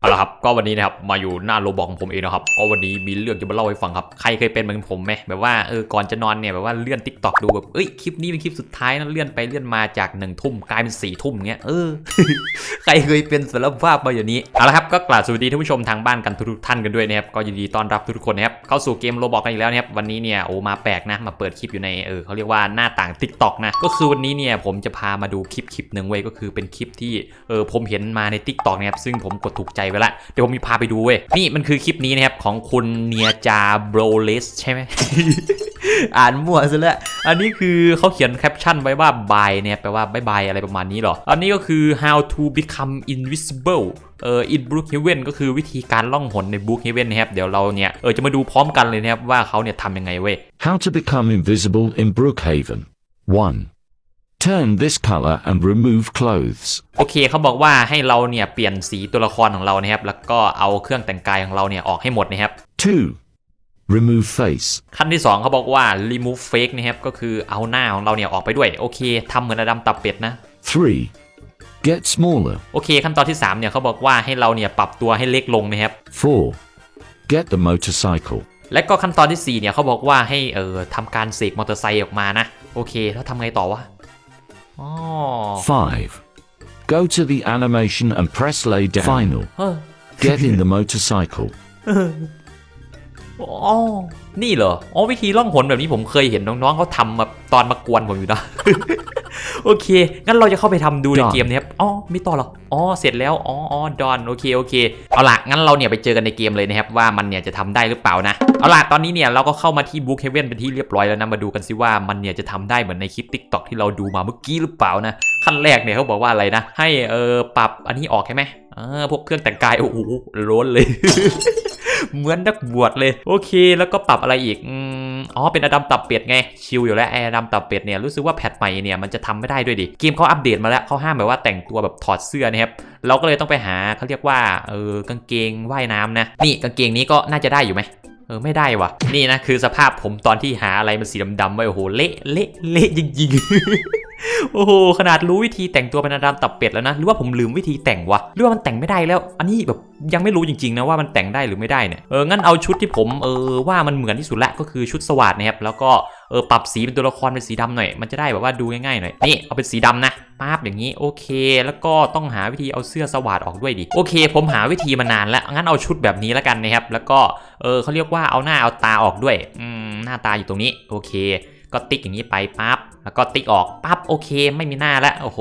เอาละครับก็วันนี้นะครับมาอยู่หน้าโรบอกของผมเองนะครับก็วันนี้มีเรื่องจะมาเล่าให้ฟังครับใครเคยเป็นเหมือนผมไหมแบบว่าเออก่อนจะนอนเนี่ยแบบว่าเลื่อนทิกตอกดูแบบเอ้ยคลิปนี้เป็นคลิปสุดท้ายนะเลื่อนไปเลื่อนมาจากหนึ่งทุ่มกลายเป็นสี่ทุ่มเงี้ยเออใครเคยเป็นสารภาพมาอย่างนี้เอาละครับก็กราบสวัสดีท่านผู้ชมทางบ้านกันทุกท่านกันด้วยนะครับก็ยินดีต้อนรับทุกคนนะครับเข้าสู่เกมโรบอกกันอีกแล้วนะครับวันนี้เนี่ยโอ้มาแปลกนะมาเปิดคลิปอยู่ในเออเขาเรียกว่าหน้าต่าง t ิ k t o k นะก็คือวันนี้เนี่ยผมจะพามาดูคลิปคลิปหนึ่งเว้ยก็คือเป็นคลิปที่เออผมเห็นมาใน t ิ k t o k นะครับซึ่งผมกดถูกใจไว้ละ เดี๋ยวผมมีพาไปดูเว้ย นี่มันคือคลิปนี้นะครับ ของคุณเนียจาโบรเลสใช่ไหม อ่านมั่วซะแล้ว อันนี้คือเขาเขียนแคปชั่นไว้ว่า bye เนี่ยแปลว่าบายบายอะไรประมาณนี้หรอ อันนี้ก็คือ how to become invisible เออ in Brookhaven ก็คือวิธีการล่องหนใน Brookhaven นะครับ เดี๋ยวเราเนี่ยเออจะมาดูพร้อมกันเลยนะครับว่าเขาเนี่ยทำยังไงเว้ย How to become invisible in Brookhaven. 1. Turn this color and remove clothes. โอเคเขาบอกว่าให้เราเนี่ยเปลี่ยนสีตัวละครของเรานะครับ แล้วก็เอาเครื่องแต่งกายของเราเนี่ยออกให้หมดนะครับ 2. Remove face. ขั้นที่ 2เขาบอกว่า remove fake นะครับก็คือเอาหน้าของเราเนี่ยออกไปด้วย โอเคทำเหมือนอดัมตับเป็ดนะ 3. Get smaller. โอเค ขั้นตอนที่ 3 เนี่ยเขาบอกว่าให้เราเนี่ยปรับตัวให้เล็กลงนะครับ 4. Get the motorcycle. และก็ขั้นตอนที่ 4 เนี่ยเขาบอกว่าให้เออทำการเสกมอเตอร์ไซค์ออกมานะ โอเค แล้วทำไงต่อวะอ๋อ 5. Go to the animation and press lay down. Final. เออ Get in the motorcycle. อ๋อ นี่เหรอ อ๋อ วิธีล่องหนแบบนี้ผมเคยเห็นน้องๆเขาทำมาตอนมากวนผมอยู่นะ โอเค งั้นเราจะเข้าไปทำดูใน Done เกมนี้ครับ อ๋อมีต่อเหรอ อ๋อ เสร็จแล้ว อ๋ออ๋อดอน โอเค โอเค เอาล่ะ งั้นเราเนี่ยไปเจอกันในเกมเลยนะครับ ว่ามันเนี่ยจะทำได้หรือเปล่านะ เอาล่ะ ตอนนี้เนี่ยเราก็เข้ามาที่บุ๊กเฮเว่นเป็นที่เรียบร้อยแล้วนะ มาดูกันสิว่ามันเนี่ยจะทำได้เหมือนในคลิป t ิ k t o k ที่เราดูมาเมื่อกี้หรือเปล่านะ ขั้นแรกเนี่ยเขาบอกว่าอะไรนะ ให้เออปรับอันนี้ออกใช่ไหมเออพวกเครื่องแต่งกาย โอ้โหร้อนเลย เหมือนนักบวชเลย โอเค แล้วก็ปรับอะไรอีกอืม อ๋อ เป็นอดัมตับเป็ดไง ชิลอยู่แล้วไอ้อดัมตับเป็ดเนี่ยรู้สึกว่าแพทใหม่เนี่ยมันจะทำไม่ได้ด้วยดิ เกมเขาอัปเดตมาแล้วเขาห้ามแบบว่าแต่งตัวแบบถอดเสื้อนะครับ เราก็เลยต้องไปหาเขาเรียกว่าเออกางเกงว่ายน้ำนะ นี่กางเกงนี้ก็น่าจะได้อยู่ไหมเออไม่ได้ว่ะนี่นะคือสภาพผมตอนที่หาอะไรมันสีดำๆไว้โอ้โหเละเละเละจริงๆ โอ้โห ขนาดรู้วิธีแต่งตัวเป็นอดัมตับเป็ดแล้วนะ หรือว่าผมลืมวิธีแต่งวะ หรือว่ามันแต่งไม่ได้แล้ว อันนี้แบบยังไม่รู้จริงๆนะว่ามันแต่งได้หรือไม่ได้เนี่ย เออ งั้นเอาชุดที่ผมเออว่ามันเหมือนที่สุดละก็คือชุดสวัสดนะครับ แล้วก็เออปรับสีเป็นตัวละครเป็นสีดำหน่อย มันจะได้แบบว่าดูง่ายๆหน่อย นี่เอาเป็นสีดำนะปั๊บอย่างนี้โอเค แล้วก็ต้องหาวิธีเอาเสื้อสวัสดออกด้วยดิ โอเค ผมหาวิธีมานานแล้ว งั้นเอาชุดแบบนี้แล้วกันนะครับ แล้วก็เออเขาเรียกว่าเอาหน้าเอาตาออกด้วย อืม หน้าตาอยู่ตรงนี้ โอเค ก็ติ๊กอย่างนี้ไปปั๊บแล้วก็ติ๊กออกปั๊บโอเค ไม่มีหน้าแล้วโอ้โห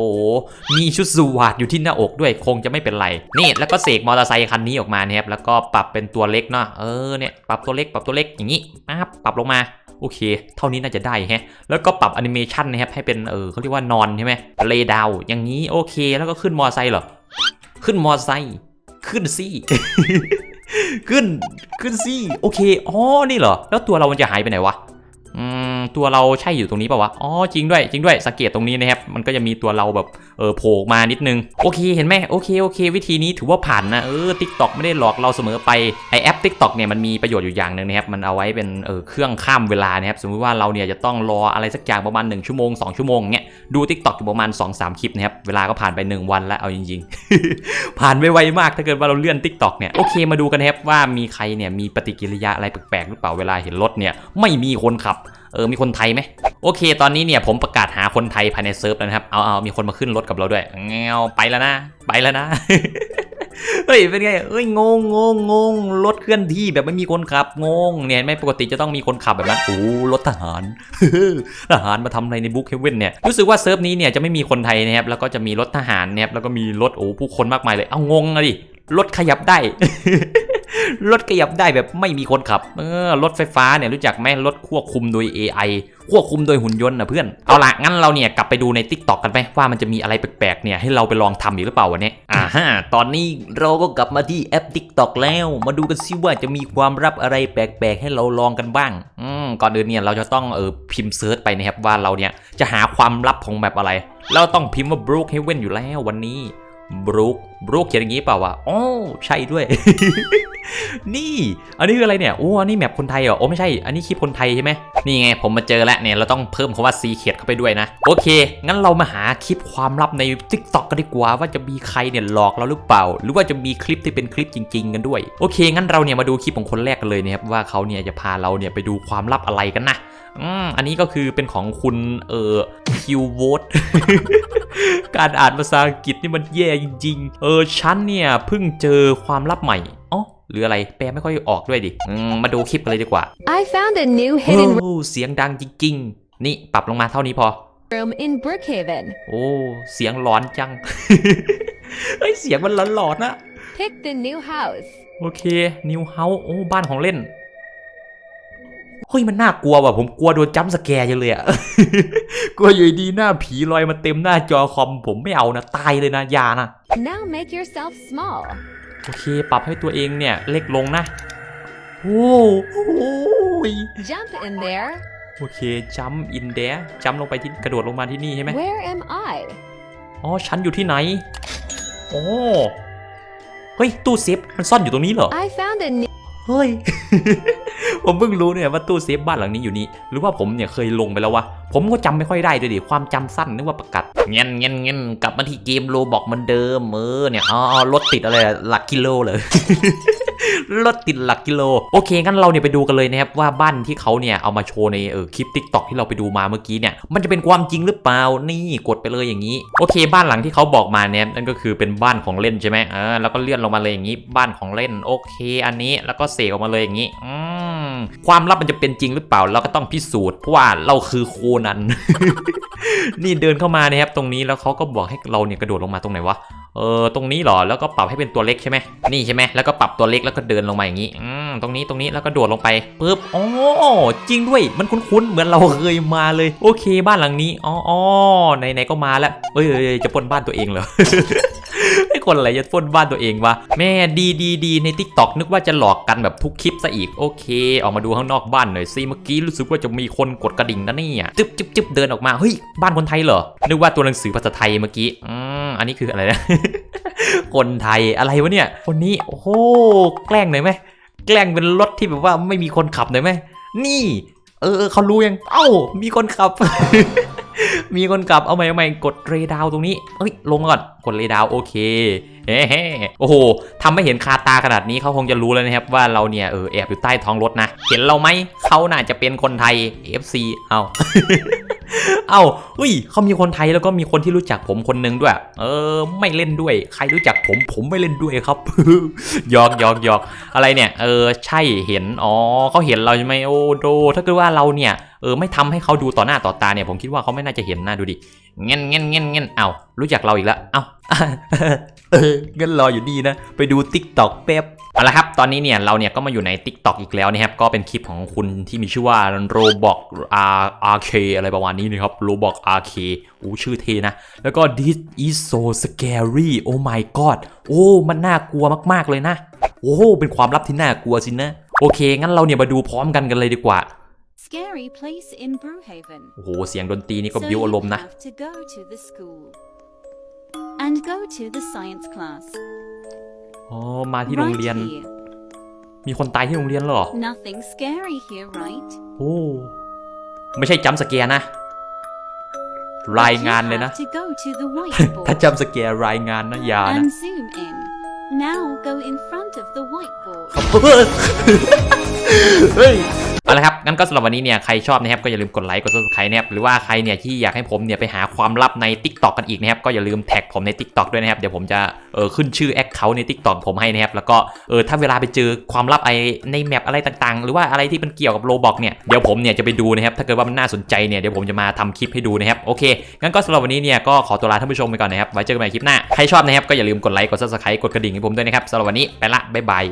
มีชุดสวัสดอยู่ที่หน้าอกด้วยคงจะไม่เป็นไรนี่แล้วก็เสกมอเตอร์ไซค์คันนี้ออกมาเนะครับแล้วก็ปรับเป็นตัวเล็กเนาะเออเนี่ยปรับตัวเล็กปรับตัวเล็กอย่างนี้ปั๊บปรับลงมาโอเค เท่านี้น่าจะได้ฮะ แล้วก็ปรับแอนิเมชันนะครับให้เป็น เออเขาเรียกว่านอนใช่ไหมเลดาว อย่างนี้โอเค แล้วก็ขึ้นมอเตอร์ไซค์เหรอ ขึ้นมอเตอร์ไซค์ ขึ้นซี่ ขึ้น ขึ้นซี่ โอเค อ๋อ นี่เหรอ แล้วตัวเรามันจะหายไปไหนวะ อืม ตัวเราใช่อยู่ตรงนี้ป่าวะ อ๋อจริงด้วยจริงด้วยสังเกตตรงนี้นะครับ มันก็จะมีตัวเราแบบเออโผล่มานิดนึง โอเคเห็นไหมโอเคโอเค วิธีนี้ถือว่าผ่านนะเออทิกตอกไม่ได้หลอกเราเสมอไปไอแอป TikTok เนี่ยมันมีประโยชน์อยู่อย่างหนึ่งนะครับมันเอาไว้เป็นเออเครื่องข้ามเวลานะครับสมมติว่าเราเนี่ยจะต้องรออะไรสักอย่างประมาณ1ชั่วโมง2ชั่วโมงเงี้ยดู TikTok อยู่ประมาณ 2-3 คลิปนะครับเวลาก็ผ่านไป 1 วันแล้วเอาจริงๆ ผ่านไปไวมากถ้าเกิดว่าเราเลื่อน TikTok เนี่ยโอเคมาดูกันนะครับว่ามีใครเนี่ยมีปฏิกิริยาอะไรแปลกๆหรือเปล่าเวลาเห็นรถเนี่ยไม่มีคนขับ เออมีคนไทยไหมโอเค ตอนนี้เนี่ยผมประกาศหาคนไทยภายในเซิร์ฟแล้วนะครับเอาเอามีคนมาขึ้นรถกับเราด้วยเงวไปแล้วนะ ไปแล้วนะเฮ้ยเป็นไงเอ้ยงงงงงงรถเคลื่อนที่แบบไม่มีคนขับงงเนี่ยไม่ปกติจะต้องมีคนขับแบบนั้นโอ้รถทหารทหารมาทำอะไรในบุ๊กเฮเว่นเนี่ยรู้สึกว่าเซิร์ฟนี้เนี่ยจะไม่มีคนไทยนะครับแล้วก็จะมีรถทหารนะครับแล้วก็มีรถโอ้ผู้คนมากมายเลย เอางงอะดิรถขยับได้ รถขยับได้แบบไม่มีคนขับ เออรถไฟฟ้าเนี่ยรู้จักไหมรถควบคุมโดย AI ควบคุมโดยหุ่นยนต์นะเพื่อน เอาละงั้นเราเนี่ยกลับไปดูใน Tik t o อกกันไหมว่ามันจะมีอะไรแปลกๆเนี่ยให้เราไปลองทำอีกหรือเปล่าวันนี้อ่าฮะตอนนี้เราก็กลับมาที่แอป Tik t o อกแล้ว มาดูกันซิว่าจะมีความลับอะไรแปลกๆ ให้เราลองกันบ้างอืมก่อนอื่นเนี่ยเราจะต้องเออพิมพ์เซิร์ชไปนะครับว่าเราเนี่ยจะหาความลับของแบบอะไร เราต้องพิมพ์ว่า Brook Heaven อยู่แล้ววันนี้ บรูคบรูคเขียนอย่างนี้เปล่าวะอ๋อใช่ด้วย นี่ อันนี้คืออะไรเนี่ยโอ้อันนี้แมปคนไทยเหรอ โอ้ไม่ใช่ อันนี้คลิปคนไทยใช่ไหมนี่ไง ผมมาเจอแล้วเนี่ย เราต้องเพิ่มคำว่าซีเขียดเข้าไปด้วยนะ โอเค งั้นเรามาหาคลิปความลับใน Tik t o อกกันดีกว่า ว่าจะมีใครเนี่ยหลอกเราหรือเปล่า หรือว่าจะมีคลิปที่เป็นคลิปจริง ๆ กันด้วย โอเค งั้นเราเนี่ยมาดูคลิปของคนแรกกันเลยนะครับว่าเขาเนี่ยจะพาเราเนี่ยไปดูความลับอะไรกันนะ อืมอันนี้ก็คือเป็นของคุณเอ่อคิวโวตการอ่านภาษาอังกฤษนี่มันแย่จริงๆ เออฉันเนี่ยเพิ่งเจอความลับใหม่อ๋อหรืออะไรแปลไม่ค่อยออกด้วยดิอืมมาดูคลิปกันเลยดีกว่า I found a new โอ้ hidden เสียงดังจริงๆ นี่ปรับลงมาเท่านี้พอ room in Brookhaven. โอ้เสียงหลอนจังเฮ้ยเสียงมันหลอนๆนะ Pick the new house. โอเคนิวเฮาส์โอ้บ้านของเล่น เฮ้ยมันน่ากลัวว่ะผมกลัวโดนจัมป์สแกร์จังเลยอะกลัวอยู่ดีๆหน้าผีลอยมาเต็มหน้าจอคอม ผมไม่เอานะตายเลยนะอยานะ Now make yourself small. โอเค ปรับให้ตัวเองเนี่ยเล็กลงนะ โอ้โห Jump in there. โอเคจัมอินเดียจัมลงไปที่กระโดดลงมาที่นี่ใช่ไหม Where am I? อ๋อฉันอยู่ที่ไหนโอ้เฮ้ยตู้เซฟมันซ่อนอยู่ตรงนี้เหรอ I found a new เฮ้ย ผมเพิ่งรู้เนี่ยว่าตู้เซฟบ้านหลังนี้อยู่นี่หรือว่าผมเนี่ยเคยลงไปแล้ววะ ผมก็จำไม่ค่อยได้ด้วยดิความจำสั้นนึกว่าประกาศเงี้ยเงี้ยเงี้ยกลับมาที่เกมโลบอกเหมือนเดิมเออเนี่ยอ๋อรถติดอะไรหลักกิโลเลย รถติดหลักกิโล โอเคงั้นเราเนี่ยไปดูกันเลยนะครับว่าบ้านที่เขาเนี่ยเอามาโชว์ในเออคลิปทิกตอกที่เราไปดูมาเมื่อกี้เนี่ยมันจะเป็นความจริงหรือเปล่านี่กดไปเลยอย่างนี้โอเคบ้านหลังที่เขาบอกมาเนี่ยนั่นก็คือเป็นบ้านของเล่นใช่ไหมเอ่าแล้วก็เลื่อนลงมาเลยอย่างนี้บ้านของเล่นโอเค อันนี้แล้วก็เสกออกมาเลยอย่างนี้อืมความลับมันจะเป็นจริงหรือเปล่าเราก็ต้องพิสูจน์เพราะว่าเราคือโคนันนี่เดินเข้ามานะครับตรงนี้แล้วเขาก็บอกให้เราเนี่ยกระโดดลงมาตรงไหนวะ เออตรงนี้เหรอแล้วก็ปรับให้เป็นตัวเล็กใช่ไหมนี่ใช่ไหมแล้วก็ปรับตัวเล็กแล้วก็เดินลงมาอย่างนี้อืมตรงนี้ตรงนี้แล้วก็โดดลงไปปุ๊บอ๋อจริงด้วยมันคุ้นๆเหมือนเราเคยมาเลย โอเคบ้านหลังนี้อ๋ออ๋อไหนๆก็มาแล้วเอ้ยเอ้ยเอ้ยจะปล้นบ้านตัวเองเหรอไอ้คนอะไรจะปล้นบ้านตัวเองวะแม่ดีดีดีในทิกตอกนึกว่าจะหลอกกันแบบทุกคลิปซะอีกโอเค ออกมาดูข้างนอกบ้านหน่อยสิเมื่อกี้รู้สึกว่าจะมีคนกดกระดิ่งนะเนี่ยจึ๊บจึ๊บจึ๊บเดินออกมาเฮ้ยบ้านคนไทยเหรอนึกว่าตัวหนังสือภาษาไทยเมื่อกี้อืม อันนี้คืออะไรนะ คนไทยอะไรวะเนี่ย คนนี้โอ้โหแกล้งหน่อยไหมแกล้งเป็นรถที่แบบว่าไม่มีคนขับหน่อยไหมนี่ เออเขารู้ยังเอ้ามีคนขับ มีคนขับเอาใหม่เอาใหม่กดเรดาวตรงนี้เอ้ยลงมาก่อนกดเรดาวโอเคเฮ้โอ้โหทำให้เห็นคาตาขนาดนี้เขาคงจะรู้แล้วนะครับว่าเราเนี่ยเออแอบอยู่ใต้ท้องรถนะ เห็นเราไหมเขาน่าจะเป็นคนไทย FC เอา เอาอุ้ยเขามีคนไทยแล้วก็มีคนที่รู้จักผมคนนึงด้วย เออ ไม่เล่นด้วย ใครรู้จักผม ผมไม่เล่นด้วยครับยอกยอกยอกอะไรเนี่ย เออ ใช่ เห็น อ๋อเขาเห็นเราใช่ไหมโอ้โด ถ้าเกิดว่าเราเนี่ย ออไม่ทำให้เขาดูต่อหน้าต่อตาเนี่ยผมคิดว่าเขาไม่น่าจะเห็นหนะดูดิเงี้ยเงี้ยเงี้ยเงี้ยเอารู้จักเราอีกแล้วเอาเอองั้นรออยู่ดีนะ ไปดูติ๊กต็อกแป๊บเอาละครับตอนนี้เนี่ยเราเนี่ยก็มาอยู่ใน Tik t o อกอีกแล้วนะครับก็เป็นคลิปของคุณที่มีชื่อว่า Roblox R RK อะไรประมาณนี้นะครับ Roblox RK โอ้ชื่อเทนะ แล้วก็ This is so scary oh my god โอ้มันน่ากลัวมากๆเลยนะ โอ้เป็นความลับที่น่ากลัวสินะ โอเค งั้นเราเนี่ยมาดูพร้อมกันกันเลยดีกว่า Scary place in Brewhaven. โอ้โห เสียงดนตรีนี่ก็ So บิ้ว you อารมณ์นะ have to go to the school and go to the science class อ๋อ มาที่โรง right เรียน here. มีคนตายที่โรงเรียนเหรอ Nothing scary here, right? โอ้ ไม่ใช่จัมป์สแกร์นะ ราย But งาน you เลยนะ have to go to the ถ้า whiteboard จัมป์สแกร์รายงานนะอย่านะ and zoom in. Now go in front of the whiteboard. เฮ้ย เอาละครับงั้นก็สำหรับวันนี้เนี่ยใครชอบนะครับก็อย่าลืมกดไลค์กด subscribe นะครับหรือว่าใครเนี่ยที่อยากให้ผมเนี่ยไปหาความลับใน Tik t o อกกันอีกนะครับก็อย่าลืมแท็กผมใน Tik t o อกด้วยนะครับเดี๋ยวผมจะเออขึ้นชื่อแอคเคาท์ใน Tik t o อกผมให้นะครับแล้วก็เออถ้าเวลาไปเจอความลับไอในแมปอะไรต่างๆ หรือว่าอะไรที่มันเกี่ยวกับโลบอกเนี่ยเดี๋ยวผมเนี่ยจะไปดูนะครับถ้าเกิดว่ามันน่าสนใจเนี่ยเดี๋ยวผมจะมาทำคลิปให้ดูนะครับโอเคงั้นก็สำหรับวันนี้เนี่ยก็ขอตัวลาท่านผู้ชมไปก่อนนะครับไว้เจอกันใหม่คลิปหน้าใครชอบนะครับก็อย่าลืมกดไลค์กด subscribe กดกระดิ่งให้ผมด้วยนะครับสำหรับวันนี้ไปละบ๊ายบาย